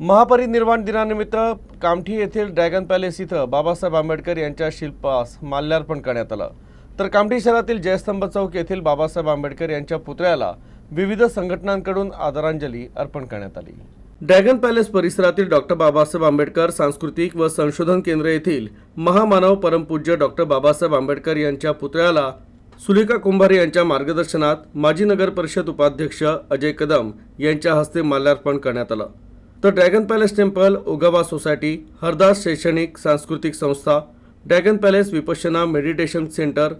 महापरिनिर्वाण दिनानिमित्त कामठी येथील dragon palace इथं बाबासाहेब आंबेडकर यांच्या शिल्पास माल्यार्पण करण्यात आलं. तर कामठी शहरातील जयस्तंभ चौक येथील बाबासाहेब आंबेडकर यांच्या पुतळ्याला विविध संघटनांकडून आदरांजली अर्पण करण्यात आली. ड्रॅगन पॅलेस परिसरातील डॉक्टर बाबासाहेब आंबेडकर सांस्कृतिक व संशोधन केंद्र येथील महामानव परमपूज्य डॉक्टर बाबासाहेब आंबेडकर यांच्या पुतळ्याला सुलिका कुंभारे यांच्या मार्गदर्शनात माजी नगर परिषद उपाध्यक्ष अजय कदम यांच्या हस्ते माल्यार्पण करण्यात आलं. तर Dragon Palace Temple Ogawa Society Hardas शैक्षणिक सांस्कृतिक संस्था Dragon Palace Vipassana meditation centre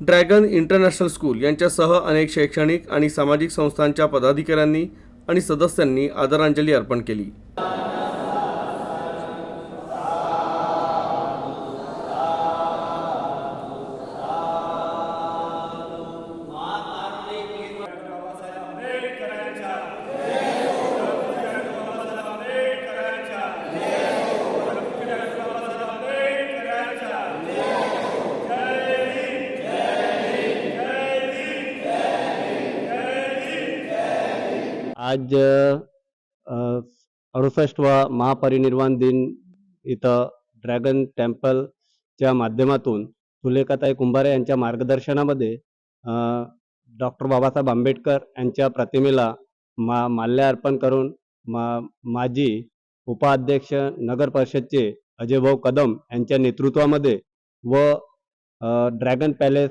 Dragon International School यांच्यासह अनेक शैक्षणिक आणि सामाजिक संस्थांच्या पदाधिकाऱ्यांनी आणि सदस्यांनी आदरांजली अर्पण केली. आज अडुसष्ट वा महापरिनिर्वाण दिन इथं ड्रॅगन टेम्पलच्या माध्यमातून सुलेखाताई कुंभारे यांच्या मार्गदर्शनामध्ये डॉक्टर बाबासाहेब आंबेडकर यांच्या प्रतिमेला मा माल्य अर्पण करून मा माजी उपाध्यक्ष नगर परिषदचे अजयभाऊ कदम यांच्या नेतृत्वामध्ये व ड्रॅगन पॅलेस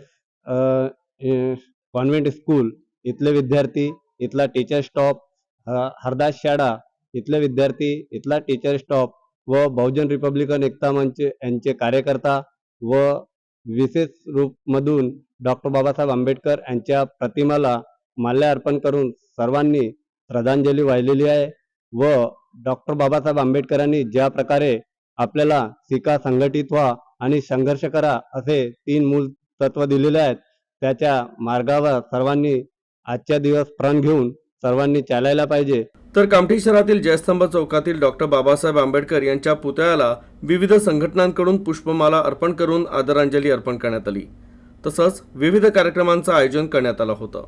कॉन्व्हेंट स्कूल इथले विद्यार्थी इथला टीचर स्टॉप हरदास शाळा इथले विद्यार्थी इथला टीचर स्टॉप व बहुजन रिपब्लिकन एकता मंच यांचे कार्यकर्ता व विशेष रूपमधून डॉक्टर बाबासाहेब आंबेडकर यांच्या प्रतिमाला माल्या अर्पण करून सर्वांनी श्रद्धांजली वाहिलेली आहे व डॉक्टर बाबासाहेब आंबेडकरांनी ज्या प्रकारे आपल्याला शिका संघटित व्हा आणि संघर्ष करा असे तीन मूल तत्व दिलेले आहेत त्याच्या मार्गावर सर्वांनी आजच्या दिवस प्रण घेऊन सर्वांनी चालायला पाहिजे. तर कामठी शहरातील जयस्तंभ चौकातील डॉक्टर बाबासाहेब आंबेडकर यांच्या पुतळ्याला विविध संघटनांकडून पुष्पमाला अर्पण करून आदरांजली अर्पण करण्यात आली. तसंच विविध कार्यक्रमांचं आयोजन करण्यात आलं होतं.